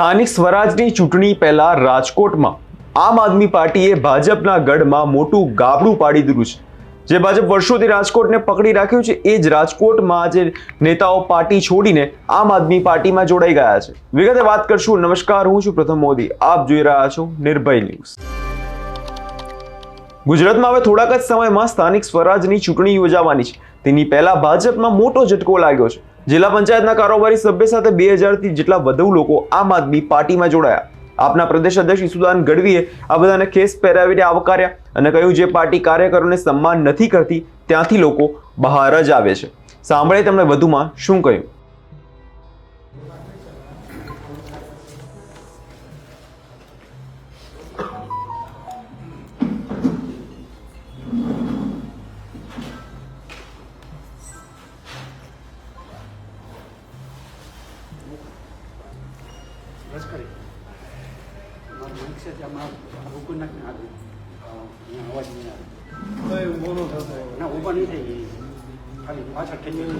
સ્થાનિક સ્વરાજની ચૂંટણી પહેલા રાજકોટમાં. આમ આદમી પાર્ટીએ ભાજપના ગઢમાં મોટું ગાબડું પાડી દીધું છે. જે ભાજપ વર્ષોથી રાજકોટને પકડી રાખ્યું છે, એ જ રાજકોટમાં આજે નેતાઓ પાર્ટી છોડીને આમ આદમી પાર્ટીમાં જોડાઈ ગયા છે. વિગતે વાત કરશું. નમસ્કાર, હું છું પ્રથમ મોદી. આપ જોઈ રહ્યા છો નિર્ભય ન્યૂઝ. ગુજરાતમાં હવે થોડાક જ સમયમાં સ્થાનિક સ્વરાજની ચૂંટણી યોજાવાની છે. તેની પહેલા ભાજપમાં મોટો ઝટકો લાગ્યો છે. જિલ્લા પંચાયતના કારોબારી સભ્ય સાથે બે હજારથી જેટલા વધુ લોકો આમ આદમી પાર્ટીમાં જોડાયા. આપના પ્રદેશ અધ્યક્ષ ઈસુદાન ગઢવીએ આ બધાને ખેસ પહેરાવીને આવકાર્યા અને કહ્યું, જે પાર્ટી કાર્યકરોને સન્માન નથી કરતી, ત્યાંથી લોકો બહાર જ આવે છે. સાંભળે તેમણે વધુમાં શું કહ્યું. રોકું નાખીને આગળ અહીંયા અવાજ નહીં આવે. ના ઊભા નહીં થાય એ. ખાલી પાછળ થઈ જાય.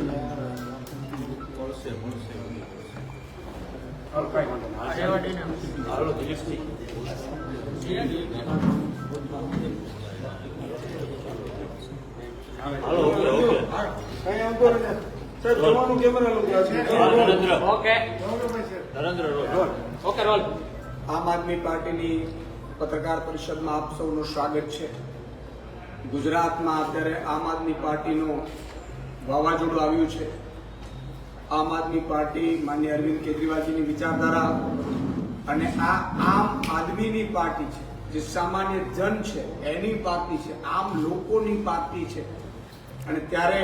હાલો કાંઈ વાંધો નહીં. આમ આદમી પાર્ટીની પત્રકાર પરિષદમાં આપ સૌનું સ્વાગત છે. ગુજરાતમાં અત્યારે આમ આદમી પાર્ટીનું વાવાઝોડું આવ્યું છે. આમ આદમી પાર્ટી માન્ય અરવિંદ કેજરીવાલજીની વિચારધારા અને આ આમ આદમીની પાર્ટી છે, જે સામાન્ય જન છે, એની પાર્ટી છે, આમ લોકોની પાર્ટી છે. અને ત્યારે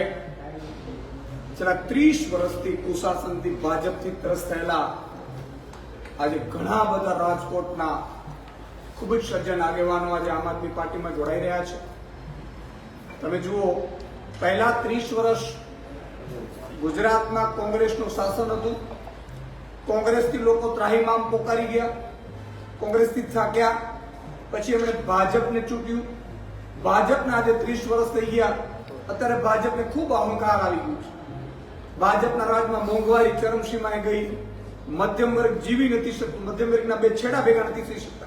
છેલ્લા ત્રીસ વર્ષથી કુશાસનથી ભાજપથી ત્રસ્ત થયેલા આજે ઘણા બધા રાજકોટના ખૂબ જ સજ્જન આગેવાનો આજે આમ આદમી પાર્ટીમાં જોડાઈ રહ્યા છે. તમે જુઓ, પહેલા ત્રીસ વર્ષ ગુજરાતમાં કોંગ્રેસનું શાસન હતું. કોંગ્રેસથી લોકો ત્રાહીમામ પોકારી ગયા, કોંગ્રેસથી થાક્યા. પછી એમણે ભાજપને ચૂંટ્યું. ભાજપના આજે ત્રીસ વર્ષ થઈ ગયા. અત્યારે ભાજપને ખૂબ અહંકાર આવી ગયું છે. ભાજપના રાજમાં મોંઘવારી, ચરમસીમાએ ગઈ. મધ્યમ વર્ગ જીવી નથી મધ્યમ વર્ગના બે છેડા ભેગા નથી થઈ શકતા.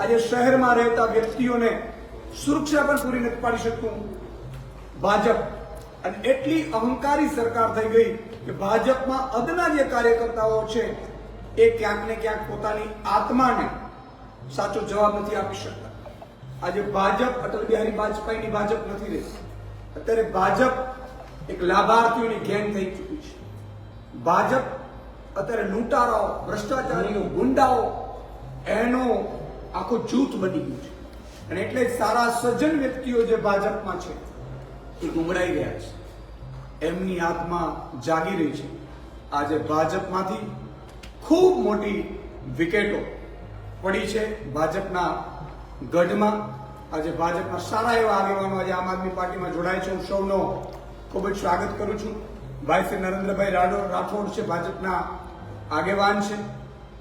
આજે શહેરમાં રહેતા વ્યક્તિઓને સુરક્ષા પણ પૂરી નથી પાડી શકતું. ભાજપ અને એટલી અહંકારી સરકાર થઈ ગઈ કે ભાજપમાં અદના જે કાર્યકર્તાઓ છે, એ ક્યાંક ને ક્યાંક પોતાની આત્માને સાચો જવાબ નથી આપી શકતા. આજે ભાજપ, અટલ બિહારી વાજપેયીની ભાજપ નથી રહી. અત્યારે ભાજપ એક લાભાર્થીઓની ગેંગ થઈ ચૂકી છે. ભાજપ અત્યારે લૂંટારાઓ, ભ્રષ્ટાચારીઓ, ગુંડાઓ, એનો આખો જૂથ બની ગયું છે. અને એટલે સારા સજ્જન વ્યક્તિઓ જે ભાજપમાં છે, એ ગુંગળાઈ ગયા છે. એમની આત્મા જાગી રહી છે. આજે ભાજપમાંથી ખૂબ મોટી વિકેટો પડી છે ભાજપના ગઢમાં. આજે ભાજપના સારા એવા આગેવાનો આજે આમ આદમી પાર્ટીમાં જોડાય છે. હું સૌનો ખૂબ જ સ્વાગત કરું છું. ભાઈ શ્રી નરેન્દ્રભાઈ રાઠોડ રાઠોડ છે ભાજપના આગેવાન છે.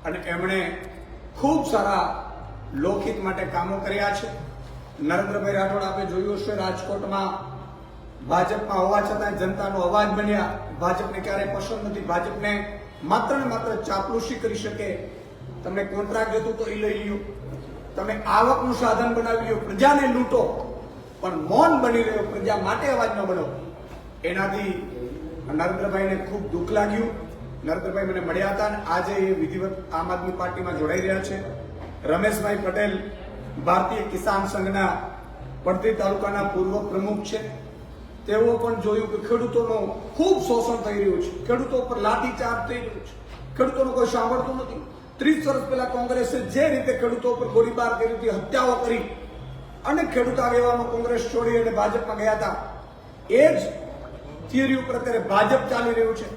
અને એમણે ખૂબ સારા લોકહિત માટે કામો કર્યા છે. નરેન્દ્રભાઈ રાઠોડ આપણે જોયું હશે, રાજકોટમાં ભાજપમાં હોવા છતાં જનતાનો અવાજ બન્યા. ભાજપને ક્યારેય પસંદ નથી. ભાજપને માત્ર ને માત્ર ચાપલુસી કરી શકે. તમને કોન્ટ્રાક્ટ જોતું તો એ લઈ લ્યો. તમે આવકનું સાધન બનાવી લ્યો, પ્રજાને લૂંટો. પણ મૌન બની રહ્યો, પ્રજા માટે અવાજ ન બનો એનાથી નરેન્દ્રભાઈને ખૂબ દુઃખ લાગ્યું. નરેન્દ્રભાઈ મને મળ્યા હતા અને આજે એ વિધિવત આમ આદમી પાર્ટીમાં જોડાઈ રહ્યા છે. રમેશભાઈ પટેલ ભારતીય કિસાન સંઘના પડતી તાલુકાના પૂર્વ પ્રમુખ છે. તેઓ પણ જોયું કે ખેડૂતોનું ખૂબ શોષણ થઈ રહ્યું છે. ખેડૂતો પર લાઠીચાર્જ થઈ રહ્યું છે. ખેડૂતોનું કોઈ સાંભળતું નથી. ત્રીસ વર્ષ પહેલા કોંગ્રેસે જે રીતે ખેડૂતો પર ગોળીબાર કરી હતી, હત્યાઓ કરી અને ખેડૂત આગેવાનો કોંગ્રેસ છોડી અને ભાજપમાં ગયા હતા, એ જ થિયરી ઉપર અત્યારે ભાજપ ચાલી રહ્યું છે.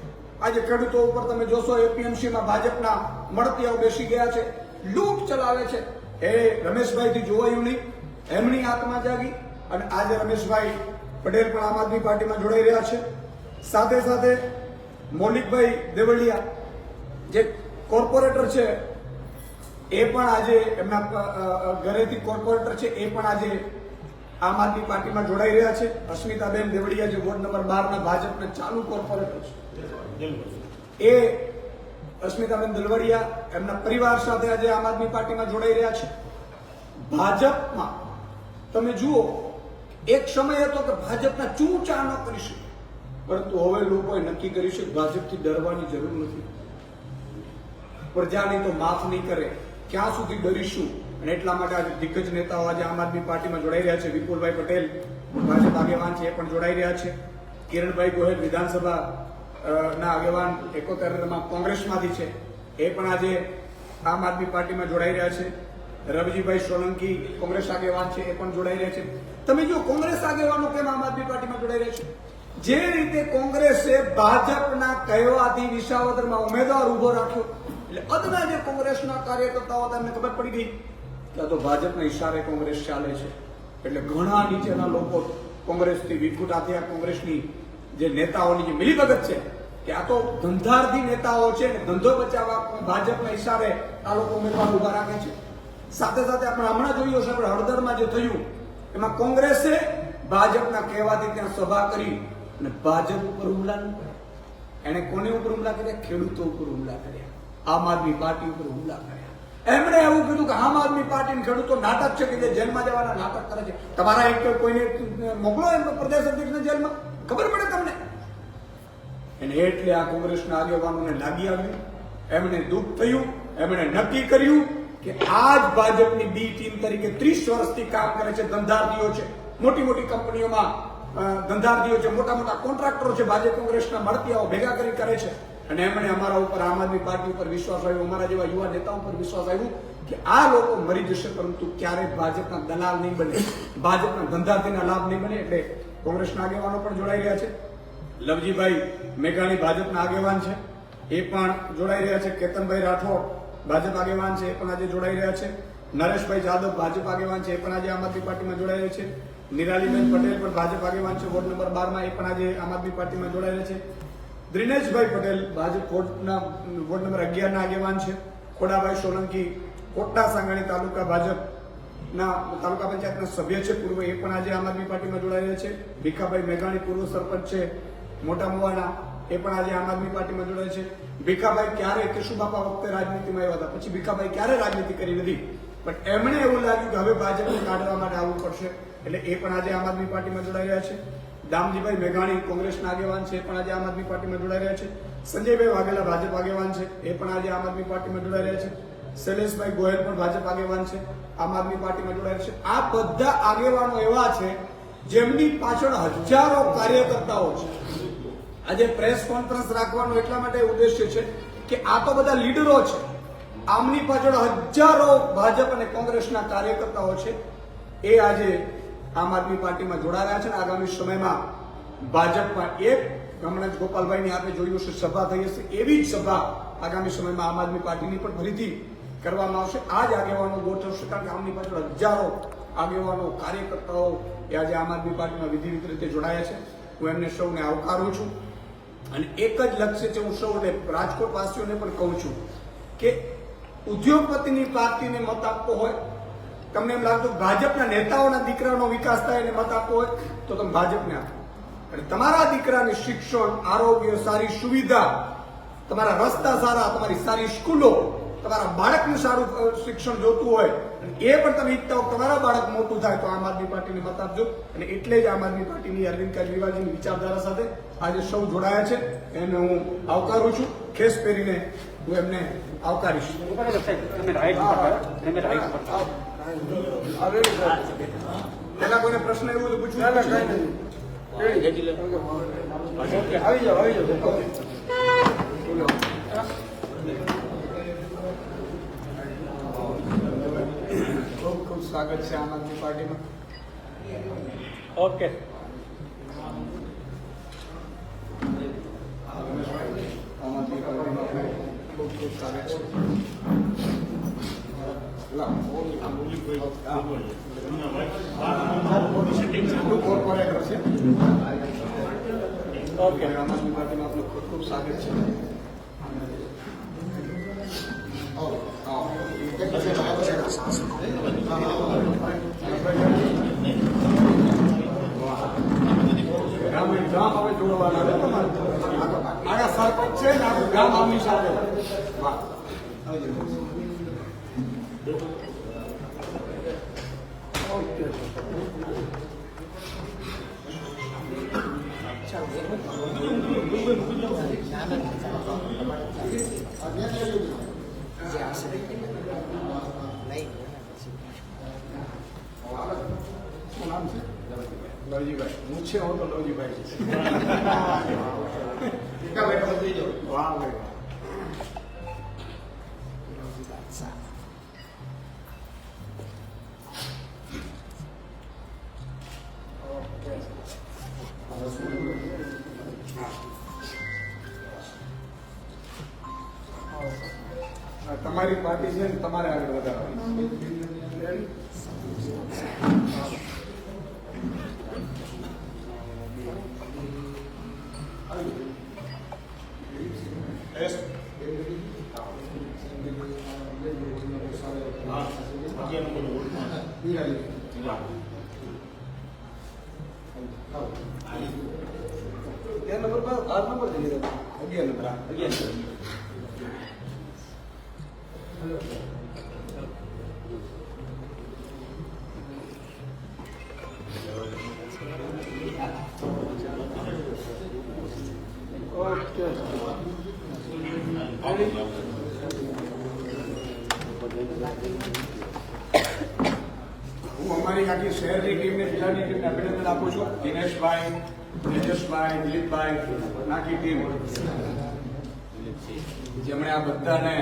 આજે ખેડૂતો ઉપર તમે જોશો, એપીએમસીમાં ભાજપના મળતિયાઓ બેસી ગયા છે. લૂંટ ચલાવે છે. એ રમેશભાઈથી જોવાયું નહીં. એમની આત્મા જાગી અને આજે રમેશભાઈ પટેલ પણ આમ આદમી પાર્ટીમાં જોડાઈ રહ્યા છે. સાથે સાથે મૌલિકભાઈ દેવળિયા, જે કોર્પોરેટર છે, એ પણ આજે એમના ઘરેથી કોર્પોરેટર છે, એ પણ આજે આમ આદમી પાર્ટીમાં જોડાઈ રહ્યા છે. અસ્મિતાબેન દેવડિયા જે વોર્ડ નંબર બાર ના ભાજપના ચાલુ કોર્પોરેટર છે. એ અસ્મિતાબેન દલવડિયા એમના પરિવાર સાથે આજે આમ આદમી પાર્ટીમાં જોડાઈ રહ્યા છે. ભાજપમાં, તમે જુઓ, એક સમય હતો કે ભાજપના ચૂંચા ન કરી શકે પરંતુ હવે લોકોએ નક્કી કર્યું છે ભાજપથી ડરવાની જરૂર નથી. પ્રજાની તો માફ નહીં કરે. ક્યાં સુધી ડરીશું? અને એટલા માટે આજે દિગ્ગજ નેતાઓ આજે આમ આદમી પાર્ટીમાં જોડાઈ રહ્યા છે. વિપુલભાઈ પટેલ, ભાજપ આગેવાન છે, એ પણ જોડાઈ રહ્યા છે. કિરણભાઈ ગોહેલ વિધાનસભા ના, આગેવાન એકોતેરમાં કોંગ્રેસમાંથી છે. એ પણ આજે આમ આદમી પાર્ટીમાં જોડાઈ રહ્યા છે. રવજીભાઈ સોલંકી કોંગ્રેસ આગેવાન છે, એ પણ જોડાઈ રહ્યા છે. તમે જો કોંગ્રેસ આગેવાનો કેમ આમ આદમી પાર્ટીમાં જોડાઈ રહ્યા છે? જે રીતે કોંગ્રેસે ભાજપના કહેવાથી વિસાવદરમાં ઉમેદવાર ઊભો રાખ્યો, એટલે અદના જે કોંગ્રેસના કાર્યકર્તાઓ, તમને ખબર પડી ગઈ કે આ તો ભાજપના ઈશારે કોંગ્રેસ ચાલે છે. એટલે ઘણા નીચેના લોકો કોંગ્રેસથી વિખૂટા થયા કોંગ્રેસની જે નેતાઓની જે મિલીભગત છે કે આ તો ધંધાર્થી નેતાઓ છે ને ધંધો બચાવવા ભાજપના હિસાબે આ લોકો ઉમેદવાર ઊભા રાખે છે. સાથે સાથે આપણે હમણાં જોયું હશે, આપણે હળદરમાં જે થયું, એમાં કોંગ્રેસે ભાજપના કહેવાથી ત્યાં સભા કરી અને ભાજપ ઉપર હુમલા ન કર્યા. એણે કોને ઉપર હુમલા કર્યા? ખેડૂતો ઉપર હુમલા કર્યા. આમ આદમી પાર્ટી ઉપર હુમલા કર્યા. એમણે એવું કીધું કે આમ આદમી પાર્ટી ખેડૂતો નાટક છે કે જે જેલમાં જવાના નાટક કરે છે. તમારા એક કોઈને મોકલો એમ પ્રદેશ અધ્યક્ષને જેલમાં. ખબર પડે તમને? અને એટલે આ કોંગ્રેસના આગેવાનોને લાગી આવ્યું. એમણે દુઃખ થયું, એમણે નક્કી કર્યું કે આ જ ભાજપની બી ટીમ તરીકે ત્રીસ વર્ષથી કામ કરે છે, ધંધાર્થીઓ છે. મોટી મોટી કંપનીઓમાં ધંધાર્થીઓ છે, મોટા મોટા કોન્ટ્રાક્ટરો છે, ભાજપ કોંગ્રેસના મળતિયાઓ ભેગા કરી કરે છે. અને એમણે અમારા ઉપર, આમ આદમી પાર્ટી ઉપર વિશ્વાસ આવ્યો, અમારા જેવા યુવા નેતાઓ પર વિશ્વાસ આવ્યો કે આ લોકો મરી જશે, પરંતુ ક્યારેય ભાજપના દલાલ નહીં બને. ભાજપના ધંધાર્થીના લાભ નહીં બને, એટલે કોંગ્રેસના આગેવાનો પણ જોડાઈ રહ્યા છે. લવજીભાઈ મેઘાણી ભાજપના આગેવાન છે. એ પણ જોડાઈ રહ્યા છે. કેતનભાઈ રાઠોડ ભાજપ આગેવાન છે. એ પણ આજે જોડાઈ રહ્યા છે. નરેશભાઈ જાદવ ભાજપ આગેવાન છે. એ પણ આજે આમ આદમી પાર્ટીમાં જોડાઈ રહ્યા છે. નિરાલીબેન પટેલ પણ ભાજપ આગેવાન છે. વોર્ડ નંબર બારમાં એ પણ આજે આમ આદમી પાર્ટીમાં રહ્યા છે. દ્રિનેશભાઈ પટેલ ભાજપ વોર્ડના વોર્ડ નંબર અગિયારના આગેવાન છે. ખોડાભાઈ સોલંકી કોટડા સાંગાણી તાલુકા ભાજપ ના તાલુકા પંચાયતના સભ્ય છે. પૂર્વ એ પણ આજે આમ આદમી પાર્ટીમાં રહ્યા છે. ભીખાભાઈ મેઘાણી પૂર્વ સરપંચ છે. મોટા મુવાના, એ પણ આજે આમ આદમી પાર્ટીમાં જોડાય છે. ભીખાભાઈ ક્યારે કેશુબાપા વખતે રાજનીતિમાં આવ્યા હતા? પછી ભીખાભાઈ ક્યારે રાજનીતિ કરી નથી? પણ એમણે એવું લાગ્યું કે હવે ભાજપને કાઢવા માટે આવવું પડશે. એટલે એ પણ આજે આમ આદમી પાર્ટીમાં જોડાઈ રહ્યા છે. દામજીભાઈ મેઘાણી કોંગ્રેસના આગેવાન છે, એ પણ આજે આમ આદમી પાર્ટીમાં જોડાઈ રહ્યા છે. સંજયભાઈ વાઘેલા ભાજપ આગેવાન છે, એ પણ આજે આમ આદમી પાર્ટીમાં જોડાઈ રહ્યા છે. શૈલેષભાઈ ગોયલ પણ ભાજપ આગેવાન છે, આમ આદમી પાર્ટીમાં જોડાયેલ છે. આ બધા આગેવાનો એવા છે, જેમની પાછળ હજારો કાર્યકર્તાઓ છે. આજે પ્રેસ કોન્ફરન્સ રાખવાનો એટલા માટે ઉદ્દેશ્ય છે કે આ તો બધા લીડરો છે. આમની પાછળ હજારો ભાજપ અને કોંગ્રેસના કાર્યકર્તાઓ છે. એ આજે આમ આદમી પાર્ટીમાં જોડાયા છે અને આગામી સમયમાં ભાજપમાં એક હમણાં જ ગોપાલભાઈની આપણે જોયું છે, સભા થઈ હશે. એવી જ સભા આગામી સમયમાં આમ આદમી પાર્ટીની પણ ફરીથી કરવામાં આવશે. આ જ આગેવાનો ગોઠવશે કારણ કે આમની પાછળ હજારો આગેવાનો, કાર્યકર્તાઓ એ આજે આમ આદમી પાર્ટીમાં વિધિવિધ રીતે જોડાયા છે. હું એમને સૌને આવકારું છું. અને એક જ લક્ષ્ય છે હું સૌને રાજકોટ વાસીઓને પણ કહું છું કે ઉદ્યોગપતિની પાર્ટીને મત આપવો હોય, તમને એમ લાગતું ભાજપના નેતાઓના દીકરાનો વિકાસ થાય એને મત આપવો હોય, તો તમે ભાજપને આપો. અને તમારા દીકરાને શિક્ષણ, આરોગ્ય, સારી સુવિધા, તમારા રસ્તા સારા, તમારી સારી સ્કૂલો તમારા બાળકનું સારું શિક્ષણ જોતું હોય એ પણ તમે ઈચ્છતા હો તમારા બાળક મોટું થાય તો આમ આદમી પાર્ટીને મત આપજો અને એટલે જ આમ આદમી પાર્ટીની અરવિંદ કેજરીવાલજીની વિચારધારા સાથે આજે સૌ જોડાયા છે. એને હું આવકારું છું. ખેસ પહેરીને હું એમને આવકારીશ. પેલા કોઈને પ્રશ્ન એવું તો પૂછવું આવી જાઓ આવી જાઓ ખૂબ ખૂબ સ્વાગત છે આમ આદમી પાર્ટીમાં ઓકે. આમ આદમી પાર્ટીમાં ખૂબ ખૂબ સ્વાગત છે ઓકે. આમ આદમી પાર્ટીમાં આપનું ખૂબ ખૂબ સ્વાગત છે. ગામ ગામ હવે જોડવાના છે તમારે આગળ સરપંચ છે ને આખું ગામ આમની સાથે શું નામ છે લવજીભાઈ હું છે હું તો લવજીભાઈ છે વાહ ભાઈ વાહ. હા, તમારી પાર્ટી છે ને તમારે આગળ વધારવાની હું અમારી આખી શહેરની ટીમને જિલ્લાની ટીમને અભિનંદન આપું છું. દિનેશભાઈ તેજસભાઈ દિલીપભાઈ, નાખી ટીમ. જેમણે આ બધાને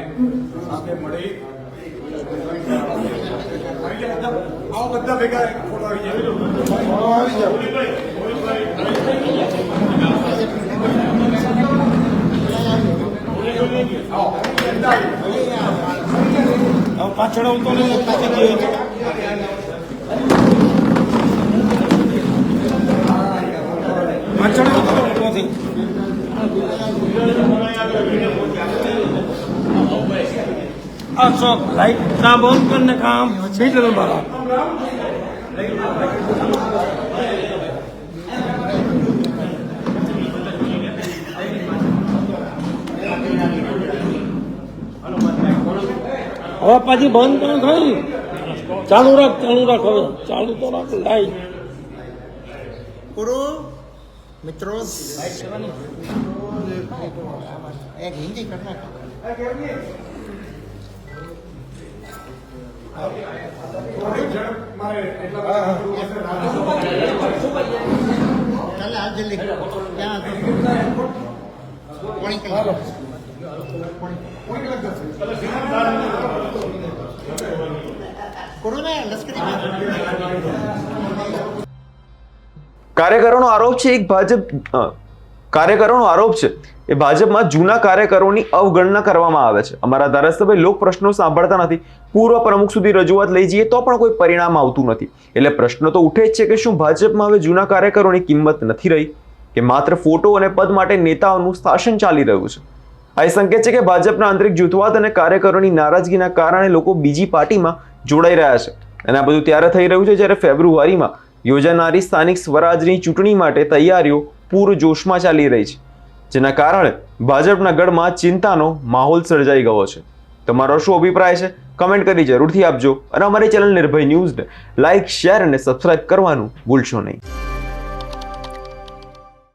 સાથે મળી આવી ગયા બધા? આવો બધા ભેગા એક ફોટો આવી જાય આવો બધા આવી. પાછળ આવતો પાછળ આવતો નથી અશોક સાબોન કરને કામ બીજલ ભરા હવે પછી બંધ પણ થઈ ચાલુ રાખ ચાલુ રાખ હવે ચાલુ તો રાખ લાઈ પૂરો મિત્રો એક હિન્દી કરના ચાલે હાલ જલ્દી ક્યાં પોણી કલાક કાર્યકરોનો આરોપ છે એક ભાજપ કાર્યકરોનો આરોપ છે, એ ભાજપમાં જૂના કાર્યકરોની અવગણના કરવામાં આવે છે. અમારા ધારાસભ્ય લોક પ્રશ્નો સાંભળતા નથી. પૂર્વ પ્રમુખ સુધી રજૂઆત લઈ જઈએ તો પણ કોઈ પરિણામ આવતું નથી. એટલે પ્રશ્ન તો ઉઠે જ છે કે શું ભાજપમાં હવે જૂના કાર્યકરોની કિંમત નથી રહી? કે માત્ર ફોટો અને પદ માટે નેતાઓનું શાસન ચાલી રહ્યું છે? આ સંકેત છે કે ભાજપના આંતરિક જૂથવાદ અને કાર્યકરોની નારાજગીના કારણે લોકો બીજી પાર્ટીમાં જોડાઈ રહ્યા છે. અને આ બધું ત્યારે થઈ રહ્યું છે જ્યારે ફેબ્રુઆરીમાં યોજાનારી સ્થાનિક સ્વરાજની ચૂંટણી માટે તૈયારીઓ પૂરજોશમાં ચાલી રહી છે. જેના કારણે ભાજપના ગઢમાં ચિંતાનો માહોલ સર્જાઈ ગયો છે. તમારો શું અભિપ્રાય છે? કમેન્ટ કરી જરૂરથી આપજો. અને અમારી ચેનલ નિર્ભય ન્યૂઝને લાઇક શેર અને સબસ્ક્રાઇબ કરવાનું ભૂલશો નહીં.